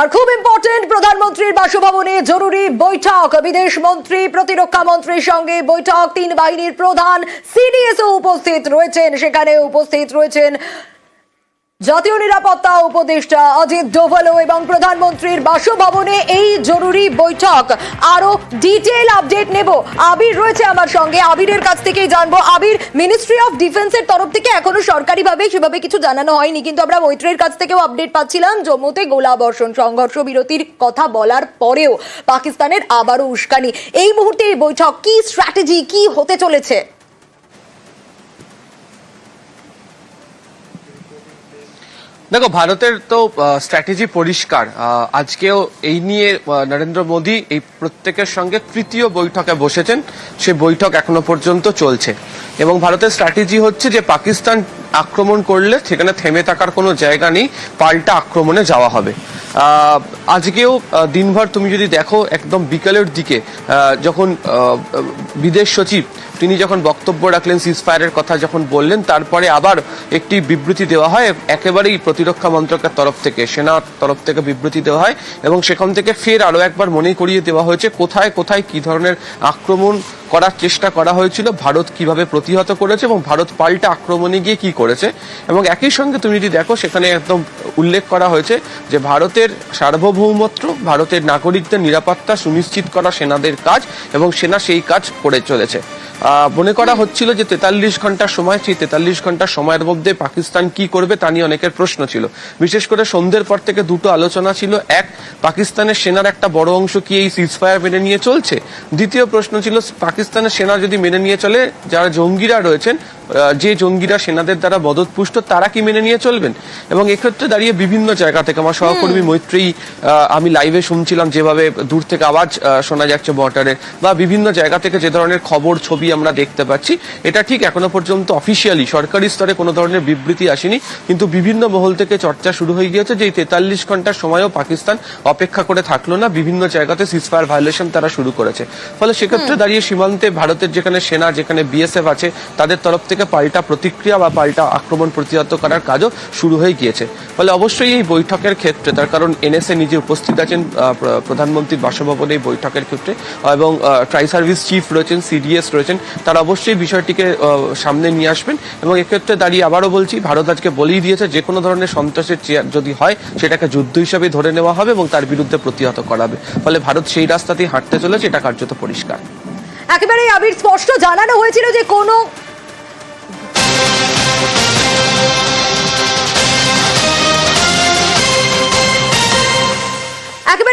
আর খুব ইম্পর্টেন্ট প্রধানমন্ত্রীর বাসভবনে জরুরি বৈঠক। বিদেশ মন্ত্রী, প্রতিরক্ষা মন্ত্রীর সঙ্গে বৈঠক। তিন বাহিনীর প্রধান সিডিএসও উপস্থিত রয়েছেন। সেখানে উপস্থিত রয়েছেন জাতীয় নিরাপত্তা উপদেষ্টা অজিত ডোভালো এবং প্রধানমন্ত্রীর বাসভবনে এই জরুরি বৈঠক। আরও ডিটেল আপডেট নেব। আবির রয়েছে আমার সঙ্গে। আবিরের কাছ থেকেই জানব। আবির মিনিস্ট্রি অফ ডিফেন্সের তরফ থেকে এখনও সরকারিভাবে সেভাবে কিছু জানানো হয়নি, কিন্তু আমরা মৈত্রের কাছ থেকেও আপডেট পাচ্ছিলাম। জম্মুতে গোলাবর্ষণ সংঘর্ষ বিরতির কথা বলার পরেও পাকিস্তানের আবারও উস্কানি। এই মুহূর্তে এই বৈঠক কি স্ট্র্যাটেজি কি হতে চলেছে? দেখো, ভারতের তো স্ট্র্যাটেজি পরিষ্কার। আজকেও এই নিয়ে নরেন্দ্র মোদী এই প্রত্যেকের সঙ্গে তৃতীয় বৈঠকে বসেছেন। সে বৈঠক এখনও পর্যন্ত চলছে। এবং ভারতের স্ট্র্যাটেজি হচ্ছে যে, পাকিস্তান আক্রমণ করলে সেখানে থেমে থাকার কোনো জায়গা নেই, পাল্টা আক্রমণে যাওয়া হবে। আজকেও দিনভর তুমি যদি দেখো, একদম বিকালের দিকে যখন বিদেশ সচিব তিনি যখন বক্তব্য রাখলেন সিজফায়ারের কথা যখন বললেন, তারপরে আবার একটি বিবৃতি দেওয়া হয়, একেবারেই প্রতিরক্ষা মন্ত্রকের তরফ থেকে, সেনার তরফ থেকে বিবৃতি দেওয়া হয় এবং সেখান থেকে ফের আরও একবার মনে করিয়ে দেওয়া হয়েছে, কোথায় কোথায় কি ধরনের আক্রমণ করার চেষ্টা করা হয়েছিল, ভারত কীভাবে প্রতিহত করেছে এবং ভারত পাল্টা আক্রমণে গিয়ে কি করেছে। এবং একই সঙ্গে তুমি যদি দেখো, সেখানে একদম উল্লেখ করা হয়েছে যে ভারতের সার্বভৌমত্ব, ভারতের নাগরিকদের নিরাপত্তা সুনিশ্চিত করা সেনাদের কাজ এবং সেনা সেই কাজ করে চলেছে। মনে করা হচ্ছিল যে তেতাল্লিশ ঘণ্টার সময়, সেই তেতাল্লিশ ঘণ্টার সময়ের মধ্যে পাকিস্তান কি করবে তা নিয়ে অনেকের প্রশ্ন ছিল। বিশেষ করে সন্ধ্যের পর থেকে দুটো আলোচনা ছিল। এক, পাকিস্তানের সেনার একটা বড় অংশ কি এই সিজফায়ার মেনে নিয়ে চলছে? দ্বিতীয় প্রশ্ন ছিল, পাকিস্তানের সেনা যদি মেনে নিয়ে চলে, যারা জঙ্গিরা রয়েছেন যে জঙ্গিরা সেনাদের দ্বারা মদতপুষ্ট তারা কি মেনে নিয়ে চলবেন? এবং এক্ষেত্রে দাঁড়িয়ে বিভিন্ন জায়গা থেকে আমার সহকর্মী মৈত্রী আমি লাইভে শুনছিলাম যেভাবে দূর থেকে আওয়াজ শোনা যাচ্ছে বর্ডারের বা বিভিন্ন জায়গা থেকে যে ধরনের খবর ছবি আমরা দেখতে পাচ্ছি এটা ঠিক এখনও পর্যন্ত অফিসিয়ালি সরকারি স্তরে কোনো ধরনের বিবৃতি আসেনি কিন্তু বিভিন্ন মহল থেকে চর্চা শুরু হয়ে গিয়েছে যে এই তেতাল্লিশ ঘণ্টার সময়ও পাকিস্তান অপেক্ষা করে থাকল না বিভিন্ন জায়গাতে সিজফায়ার ভায়োলেশন তারা শুরু করেছে। ফলে সেক্ষেত্রে দাঁড়িয়ে সীমান্তে ভারতের যেখানে সেনা যেখানে বিএসএফ আছে তাদের তরফ থেকে পাল্টা প্রতিক্রিয়া বা পাল্টা আক্রমণ প্রতিহত করার কাজও শুরু হয়ে গিয়েছে। ফলে অবশ্যই এই বৈঠকের ক্ষেত্রে, তার কারণ এনএসএ নিজে উপস্থিত আছেন প্রধানমন্ত্রীর বাসভবনে এই বৈঠকের ক্ষেত্রে এবং ট্রাই সার্ভিস চিফ রয়েছেন, সিডিএস রয়েছেন, তারা অবশ্যই বিষয়টিকে সামনে নিয়ে আসবেন এবং এক্ষেত্রে দাঁড়িয়ে আবারও বলছি, ভারত আজকে বলেই দিয়েছে যে কোনো ধরনের সন্ত্রাসের যদি হয়, সেটাকে যুদ্ধ হিসাবে ধরে নেওয়া হবে এবং তার বিরুদ্ধে প্রতিহত করা হবে ফলে ভারত সেই রাস্তাতেই হাঁটতে চলেছে, এটা কার্যত পরিষ্কার। একেবারে আবির স্পষ্ট জানানো হয়েছিল যে কোনো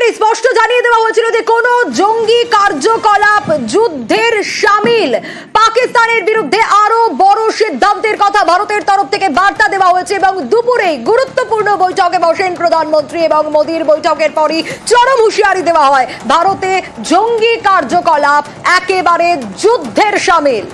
একেবারে স্পষ্ট জানিয়ে দেওয়া হয়েছিল যে কোন জঙ্গি কার্যকলাপ যুদ্ধের সামিল। পাকিস্তানের বিরুদ্ধে আরও বড় সিদ্ধান্তের কথা ভারতের তরফ থেকে বার্তা দেওয়া হয়েছে এবং দুপুরে গুরুত্বপূর্ণ বৈঠকে বসেন প্রধানমন্ত্রী এবং মোদীর বৈঠকের পরই চরম হুঁশিয়ারি দেওয়া হয়। ভারতে জঙ্গি কার্যকলাপ একেবারে যুদ্ধের সামিল।